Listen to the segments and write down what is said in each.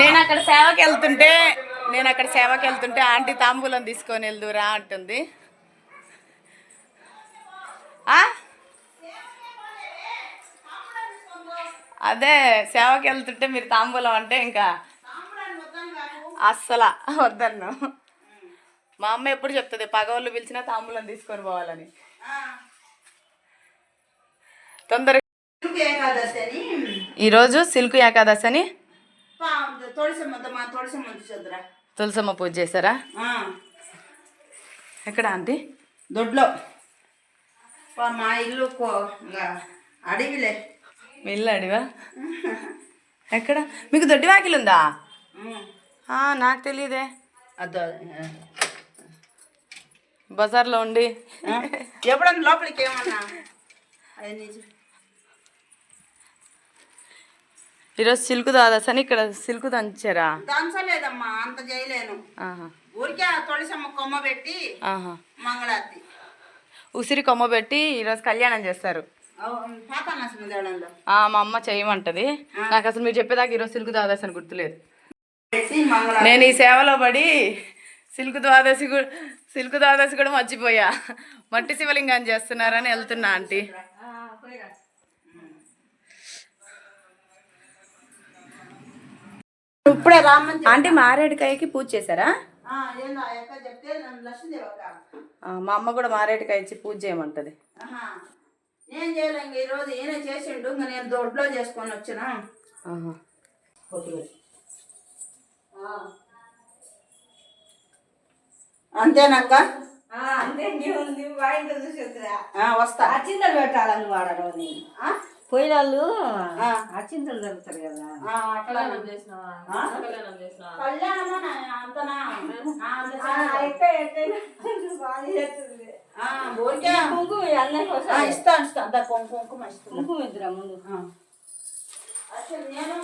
నేను అక్కడ సేవకి వెళ్తుంటే నేను అక్కడ సేవకి వెళ్తుంటే ఆంటీ తాంబూలం తీసుకొని వెళ్దురా అంటుంది? అదే సేవకి వెళ్తుంటే మీరు తాంబూలం అంటే ఇంకా అస్సలు వద్దన్ను. మా అమ్మ ఎప్పుడు చెప్తుంది పగవాళ్ళు పిలిచినా తాంబూలం తీసుకొని పోవాలని. తొందరగా ఈరోజు సిల్క్ ఏకాదశి అని తొడిసమ్మ తొడిసమ్మ తులసమ్మ పూజ చేశారా? ఎక్కడ ఆంటీ? దొడ్లో. మా ఇల్లు అడవిలే. మీ ఇల్లు అడివా? ఎక్కడ? మీకు దొడ్డి వాకిలు ఉందా? నాకు తెలియదే అదో బజార్లో ఉండి? ఎప్పుడన్నా లోపలికి ఏమన్నా అది నిజం ఈరోజు సిల్క్ దాదాస్ అని ఇక్కడ సిల్క్ దంచారా? దంచలేదమ్మా అంత చేయలేను. ఊరికే ఆ తొడిసమ్మ కొమ్మ పెట్టి మంగళారతి. ఉసిరి కొమ్మ పెట్టి ఈరోజు కళ్యాణం చేస్తారు. మా అమ్మ చేయమంటది. నాకు అసలు మీరు చెప్పేదాకా ఈరోజు సిల్క్ ద్వాదశి అని గుర్తులేదు. నేను ఈ సేవలో పడి సిల్క్ ద్వాదశి సిల్క్ ద్వాదశి కూడా మర్చిపోయా. మట్టి శివలింగాన్ని చేస్తున్నారని వెళ్తున్నా ఆంటీ. ఇప్పుడే చెప్పి- ఆంటీ మారేడుకాయకి పూజ చేశారా? మా అమ్మ కూడా మారేడుకాయ ఇచ్చి పూజ చేయమంటది. ఆహా. నేను చేయలే ఇంక ఈరోజు ఈయన చేసిండు. ఇంకా నేను దొడ్లో చేసుకొని వచ్చిన. అంతేనక్క? అంతే వస్తా. అచ్చింతలు పెట్టాలని వాడరు? పోయినాళ్ళు ఆ. అచ్చింతలు జరుగుతారు కదా. ఆ, అట్లా ఆ? కళ్యాణమా నా- అంతనా? ఆ, అంత చేయాలి. ఆ, ఊరికే. కుంకుమ అందరికి ఆ, వస్తారు ఇస్తా ఇస్తా. అంత కుంకుమ కుంకుమ ఇద్దరా ముందు. అసలు నేను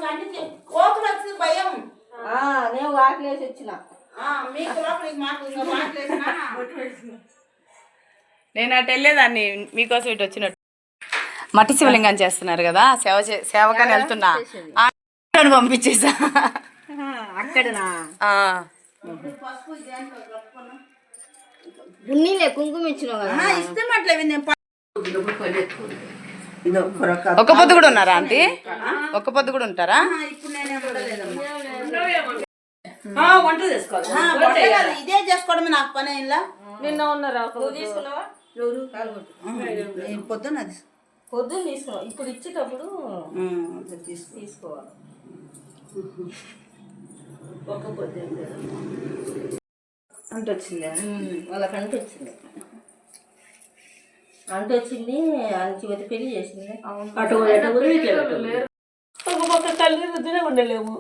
కోతులు వచ్చి భయం. ఆ, నేను వాకిలేసి వచ్చిన. ఆ, మీకు మాట్లాడినా నేను అటు వెళ్ళేదాన్ని మీకోసం ఇటు వచ్చినట్టు. మట్టి శివలింగాన్ని చేస్తున్నారు కదా సేవ చే- సేవకని వెళ్తున్నా. పంపించేసా. అక్కడనా? కుంకుమ ఇచ్చినావు కదా. నేను ఇదో కొరక. ఒక్క పొద్దు కూడా ఉన్నారా ఆంటీ? ఒక్క పొద్దు కూడా ఉంటారా? ఆ, ఇప్పుడు నేనే ఉండలేదమ్మా. వంట చేసుకోవాలి. ఆ, వంట కాదు, ఇదే చేసుకోవడమే నాకు పని ఇలా. నిన్న ఉన్నారా? కాలుగొట్టు పొద్దున్న పొద్దున్న తీసుకున్నావు ఇప్పుడు ఇచ్చేటప్పుడు తీసుకో. తీసుకోవాలి. ఒక పొద్దు అంత. వచ్చిందా వాళ్ళకి అంటు వచ్చింది అంటు వచ్చింది అంచుమతి పెళ్ళి చేసింది. అటు అటు. ఒక పక్క కళ్ళు రుద్దునే ఉండలేము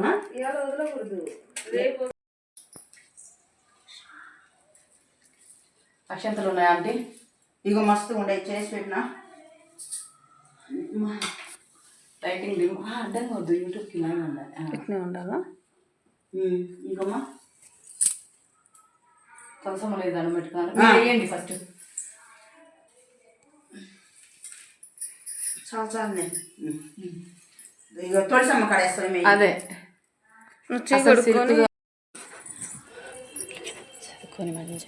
ఆ? అక్షంతలు ఉన్నాయా ఆంటీ? ఇగో మస్తు ఉండే చేసి పెట్టినా? లైటింగ్ అడ్డంగా వద్దు. యూట్యూబ్కి లైన్ ఉండాలి. ఉండాలా? ఇంకమ్మా? లేదు మీరు వేయండి ఫస్ట్. చాలా చాలు కడేస్తాం అదే. చదువుకొని మరి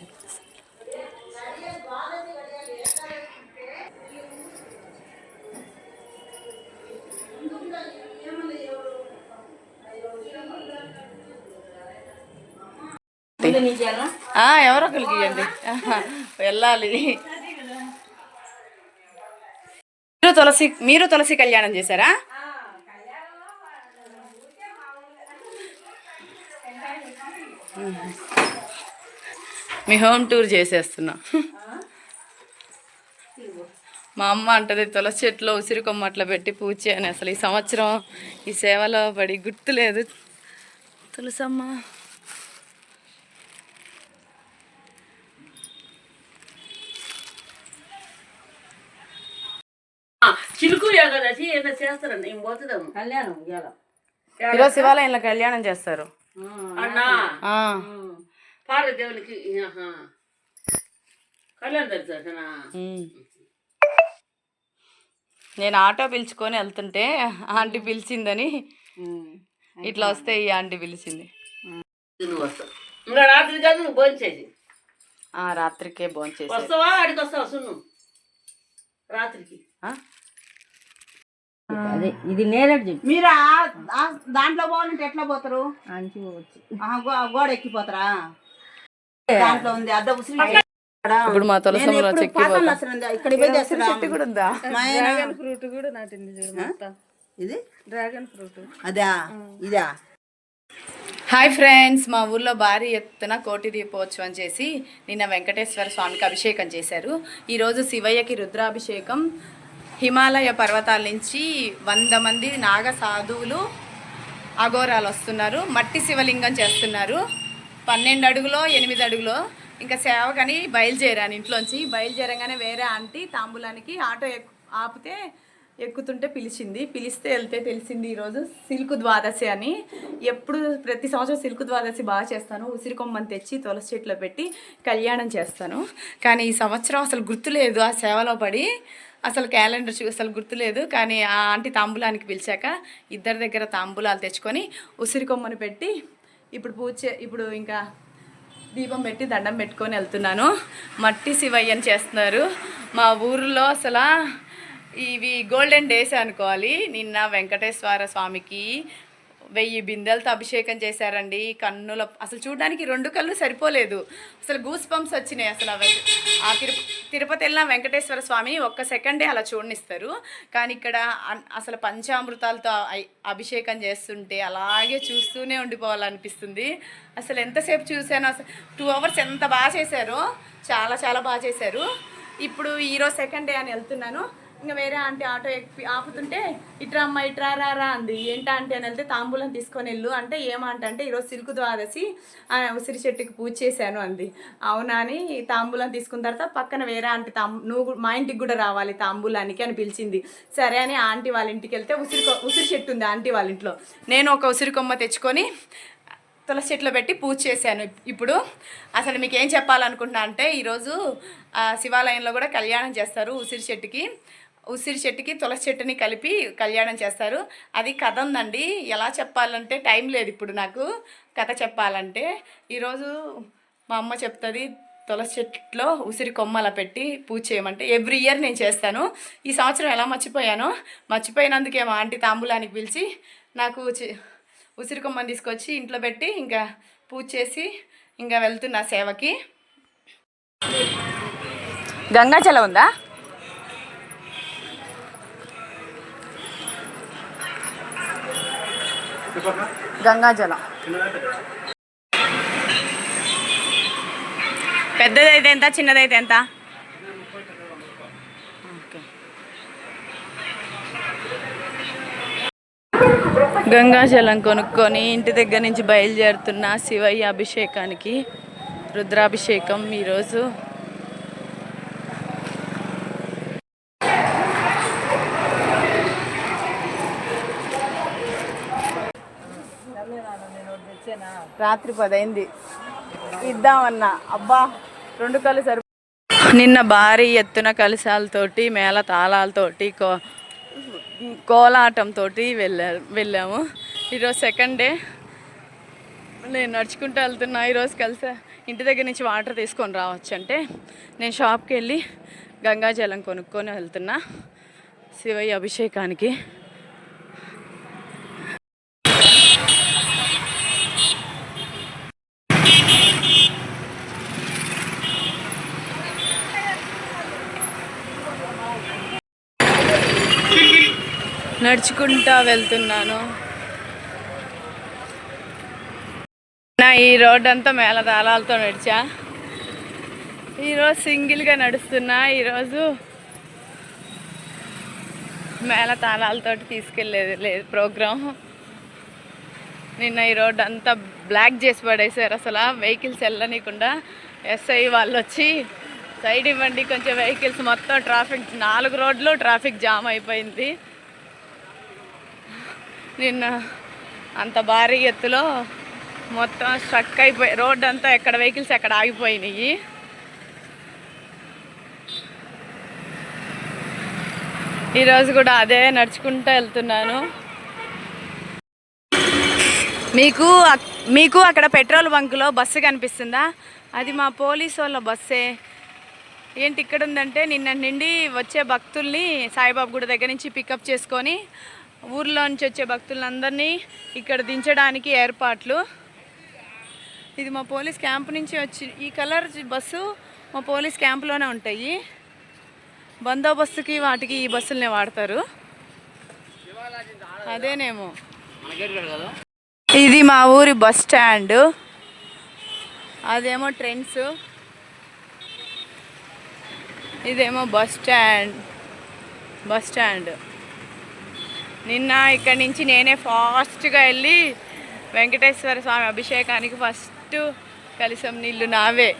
ఎవరో ఒకరికి ఇవ్వండి వెళ్ళాలి. మీరు తులసి మీరు తులసి కళ్యాణం చేశారా? మీ హోమ్ టూర్ చేసేస్తున్నా. మా అమ్మ అంటది తులసి చెట్లో ఉసిరి కొమ్మ అట్లా పెట్టి పూజ చేయని అసలు ఈ సంవత్సరం ఈ సేవలో పడి గుర్తులేదు తులసమ్మ. చిలుకు ఏకాదశి ఏదో చేస్తారండి ఏం పోతుందాము. కళ్యాణం ఇవాళ ఈరోజు శివాలయంలో కళ్యాణం చేస్తారు. అన్నా? పార్వదేవునికి. కళ్యాణం. నేను ఆటో పిలుచుకొని వెళ్తుంటే ఆంటీ పిలిచిందని. ఇట్లా వస్తే ఈ ఆంటీ పిలిచింది. నువ్వు వస్తావు ఇంకా రాత్రి కాదు నువ్వు భోంచేసి ఆ రాత్రికే భోంచేసి వస్తావా? ఆడికి వస్తావా? రాత్రికి. అదే ఇది నేరేడు చెట్టు మీరు? దాంట్లో పోవాలంటే ఎట్లా పోతారు? అంచి పోవచ్చు. గోడ ఎక్కిపోతారా? దాంట్లో ఉంది అద్దె ఉసిరి ఇప్పుడు మా తులసంలో. ఇక్కడ చేస్తారా? కూడా ఉందా? ఆయన- ఫ్రూట్ కూడా నాటింది ఇది? Dragon fruit. అదా? ఇదా? హాయ్ ఫ్రెండ్స్ మా ఊర్లో భారీ ఎత్తున కోటి దీపోత్సవం చేసి నిన్న వెంకటేశ్వర స్వామికి అభిషేకం చేశారు. ఈరోజు శివయ్యకి రుద్రాభిషేకం హిమాలయ పర్వతాల నుంచి వంద మంది నాగ సాధువులు అఘోరాలు వస్తున్నారు. మట్టి శివలింగం చేస్తున్నారు. పన్నెండు అడుగులో ఎనిమిది అడుగులో. ఇంకా సేవకని బయలుదేరాను ఇంట్లోంచి. బయలుదేరంగానే వేరే ఆంటీ తాంబూలానికి ఆటో ఎక్కు ఆపితే ఎక్కుతుంటే పిలిచింది. పిలిస్తే వెళ్తే తెలిసింది ఈరోజు సిల్క్ ద్వాదశి అని. ఎప్పుడు ప్రతి సంవత్సరం సిల్క్ ద్వాదశి బాగా చేస్తాను. ఉసిరి కొమ్మని తెచ్చి తులసి చెట్లో పెట్టి కళ్యాణం చేస్తాను. కానీ ఈ సంవత్సరం అసలు గుర్తులేదు ఆ సేవలో పడి. అసలు క్యాలెండర్ చూ అసలు గుర్తులేదు కానీ ఆ ఆంటీ తాంబూలానికి పిలిచాక ఇద్దరి దగ్గర తాంబూలాలు తెచ్చుకొని ఉసిరి కొమ్మను పెట్టి ఇప్పుడు పూజ ఇప్పుడు ఇంకా దీపం పెట్టి దండం పెట్టుకొని వెళ్తున్నాను. మట్టి శివయ్యని చేస్తున్నారు. మా ఊరిలో అసలు ఇవి గోల్డెన్ డేస్ అనుకోవాలి. నిన్న వెంకటేశ్వర స్వామికి వెయ్యి బిందెలతో అభిషేకం చేశారండి. కన్నుల అసలు చూడడానికి రెండు కళ్ళు సరిపోలేదు. అసలు గూస్ పంప్స్ వచ్చినాయి అసలు అవి. ఆ తిరుప తిరుపతి వెళ్ళిన వెంకటేశ్వర స్వామి ఒక్క సెకండే అలా చూడనిస్తారు. కానీ ఇక్కడ అన్- అసలు పంచామృతాలతో అభిషేకం చేస్తుంటే అలాగే చూస్తూనే ఉండిపోవాలనిపిస్తుంది. అసలు ఎంతసేపు చూశానో అసలు టూ అవర్స్ ఎంత బాగా చేశారో చాలా చాలా బాగా చేశారు. ఇప్పుడు ఈరోజు సెకండ్ డే అని వెళ్తున్నాను. ఇంకా వేరే ఆంటీ ఆటో ఎక్కి ఆపుతుంటే ఇట్రా అమ్మ ఇట్రా రా రా అంది. ఏంటా ఆంటీ అని వెళ్తే తాంబూలం తీసుకొని వెళ్ళు అంటే ఏమంట అంటే ఈరోజు సిల్కు ద్వాదశి ఆ, ఉసిరి చెట్టుకి పూజ చేశాను అంది. అవునా అని తాంబూలం తీసుకున్న తర్వాత పక్కన వేరే ఆంటీ తాం నువ్వు కూడా- మా ఇంటికి కూడా రావాలి తాంబూలానికి అని పిలిచింది. సరే అని ఆంటీ వాళ్ళ ఇంటికి వెళ్తే ఉసిరి ఉసిరి చెట్టు ఉంది ఆంటీ వాళ్ళ ఇంట్లో. నేను ఒక ఉసిరి కొమ్మ తెచ్చుకొని తులసి చెట్లు పెట్టి పూజ చేశాను ఇప్పుడు. అసలు మీకు ఏం చెప్పాలనుకుంటున్నా అంటే ఈరోజు శివాలయంలో కూడా కళ్యాణం చేస్తారు ఉసిరి చెట్టుకి. ఉసిరి చెట్టుకి తులసి చెట్టుని కలిపి కళ్యాణం చేస్తారు. అది కథ ఉందండి ఎలా చెప్పాలంటే టైం లేదు ఇప్పుడు నాకు కథ చెప్పాలంటే. ఈరోజు మా అమ్మ చెప్తుంది తులసి చెట్లో ఉసిరి కొమ్మల పెట్టి పూజ చేయమంటే ఎవ్రీ ఇయర్ నేను చేస్తాను. ఈ సంవత్సరం ఎలా మర్చిపోయానో మర్చిపోయినందుకేమో ఆంటీ తాంబూలానికి పిలిచి నాకు చి- ఉసిరి కొమ్మని తీసుకొచ్చి ఇంట్లో పెట్టి ఇంకా పూజ చేసి ఇంకా వెళ్తున్నా సేవకి. గంగాచలం ఉందా? గంగాజలం. పెద్దదైతే ఎంత చిన్నదైతే ఎంత. గంగాజలం కొనుక్కొని ఇంటి దగ్గర నుంచి బయలుదేరుతున్న శివయ్య అభిషేకానికి రుద్రాభిషేకం ఈరోజు రాత్రి పదైంది. ఇద్దామన్నా. అబ్బా రెండు కళ్ళు సరి నిన్న భారీ ఎత్తున కలశాలతోటి మేళ తాళాలతోటి కో కోలాటంతో వెళ్ళా వెళ్ళాము. ఈరోజు సెకండ్ డే నేను నడుచుకుంటూ వెళ్తున్నా. ఈరోజు కలిసా ఇంటి దగ్గర నుంచి వాటర్ తీసుకొని రావచ్చు అంటే నేను షాప్కి వెళ్ళి గంగాజలం కొనుక్కొని వెళ్తున్నా. శివయ్య అభిషేకానికి. నడుచుకుంటా వెళ్తున్నాను. నా ఈ రోడ్ అంతా మేళ తాళాలతో నడిచా. ఈరోజు సింగిల్గా నడుస్తున్నా. ఈరోజు మేళ తాళాలతో తీసుకెళ్ళేది లేదు ప్రోగ్రాం నిన్న ఈ రోడ్ అంతా బ్లాక్ చేసి పడేసారు అసలు. వెహికల్స్ వెళ్ళనీయకుండా ఎస్ఐ వాళ్ళు వచ్చి సైడ్ ఇవ్వండి కొంచెం వెహికల్స్ మొత్తం ట్రాఫిక్ నాలుగు రోడ్లు ట్రాఫిక్ జామ్ అయిపోయింది. నిన్న అంత భారీ ఎత్తులో మొత్తం స్ట్రక్ అయిపోయి రోడ్ అంతా ఎక్కడ వెహికల్స్ ఎక్కడ ఆగిపోయినాయి. ఈరోజు కూడా అదే నడుచుకుంటూ వెళ్తున్నాను. మీకు మీకు అక్కడ పెట్రోల్ బంకులో బస్సు కనిపిస్తుందా? అది మా పోలీస్ వాళ్ళ బస్సే. ఏంటి ఇక్కడ ఉందంటే నిన్న నుండి వచ్చే భక్తుల్ని సాయిబాబు గుడి దగ్గర నుంచి పికప్ చేసుకొని ఊర్లో నుంచి వచ్చే భక్తులందరినీ ఇక్కడ దించడానికి ఏర్పాట్లు. ఇది మా పోలీస్ క్యాంప్ నుంచి వచ్చి ఈ కలర్ బస్సు మా పోలీస్ క్యాంప్లోనే ఉంటాయి. బందోబస్తుకి వాటికి ఈ బస్సులనే వాడతారు. అదేనేమో. ఇది మా ఊరి బస్ స్టాండ్. అదేమో ట్రెండ్స్. ఇదేమో బస్ స్టాండ్. Bus stand. నిన్న ఇక్కడి నుంచి నేనే ఫాస్ట్గా వెళ్ళి వెంకటేశ్వర స్వామి అభిషేకానికి ఫస్ట్ కలిసం నీళ్ళు నావే.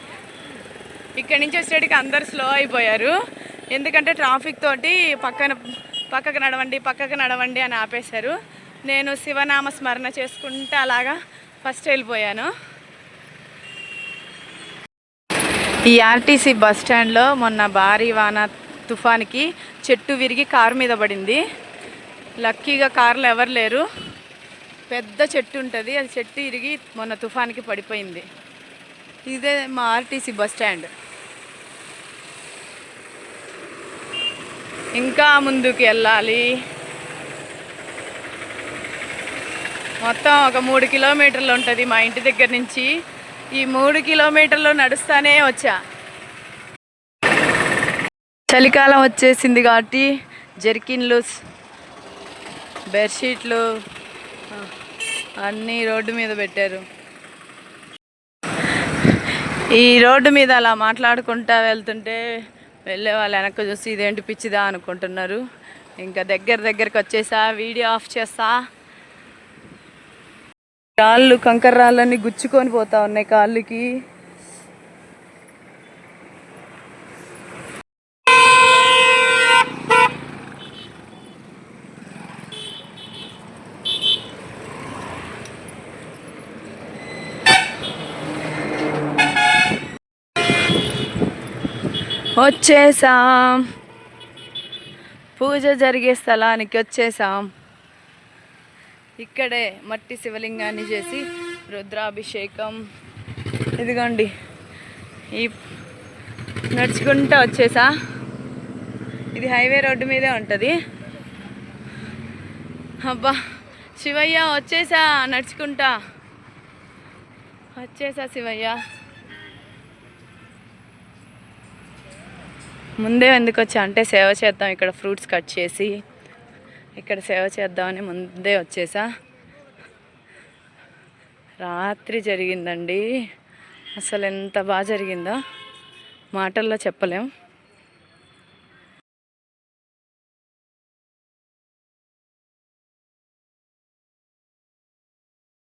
ఇక్కడి నుంచి వచ్చేటికి అందరు స్లో అయిపోయారు. ఎందుకంటే ట్రాఫిక్ తోటి పక్కన పక్కకు నడవండి పక్కకు నడవండి అని ఆపేశారు. నేను శివనామ స్మరణ చేసుకుంటే అలాగా ఫస్ట్ వెళ్ళిపోయాను. ఈ ఆర్టీసీ బస్ స్టాండ్లో మొన్న భారీ వాన తుఫాన్కి చెట్టు విరిగి కారు మీద పడింది. లక్కీగా కార్లు ఎవరు లేరు. పెద్ద చెట్టు ఉంటుంది. అది చెట్టు ఇరిగి మొన్న తుఫాన్కి పడిపోయింది. ఇదే మా ఆర్టీసీ బస్ స్టాండ్. ఇంకా ముందుకు వెళ్ళాలి. మొత్తం ఒక మూడు కిలోమీటర్లు ఉంటుంది మా ఇంటి దగ్గర నుంచి. ఈ మూడు కిలోమీటర్లు నడుస్తానే వచ్చా. చలికాలం వచ్చేసింది కాబట్టి జర్కిన్లు బెడ్షీట్లు అన్నీ రోడ్డు మీద పెట్టారు. ఈ రోడ్డు మీద అలా మాట్లాడుకుంటా వెళ్తుంటే వెళ్ళే వాళ్ళు వెనక్కి చూసి ఇదేంటి పిచ్చిదా అనుకుంటున్నారు. ఇంకా దగ్గర దగ్గరకు వచ్చేసా వీడియో ఆఫ్ చేస్తా. రాళ్ళు కంకర రాళ్ళన్నీ గుచ్చుకొని పోతా ఉన్నాయి కాళ్ళకి. వచ్చేసాం. పూజ జరిగే స్థలానికి వచ్చేసాం. ఇక్కడే మట్టి శివలింగాన్ని చేసి రుద్రాభిషేకం. ఇదిగోండి. ఈ నడుచుకుంటా వచ్చేసా. ఇది హైవే రోడ్డు మీదే ఉంటుంది. అబ్బా! శివయ్య వచ్చేసా నడుచుకుంటా. వచ్చేసా శివయ్య. ముందే ఎందుకు వచ్చా? అంటే సేవ చేద్దాం ఇక్కడ ఫ్రూట్స్ కట్ చేసి ఇక్కడ సేవ చేద్దామని ముందే వచ్చేసా? రాత్రి జరిగిందండి. అసలు ఎంత బాగా జరిగిందో మాటల్లో చెప్పలేం.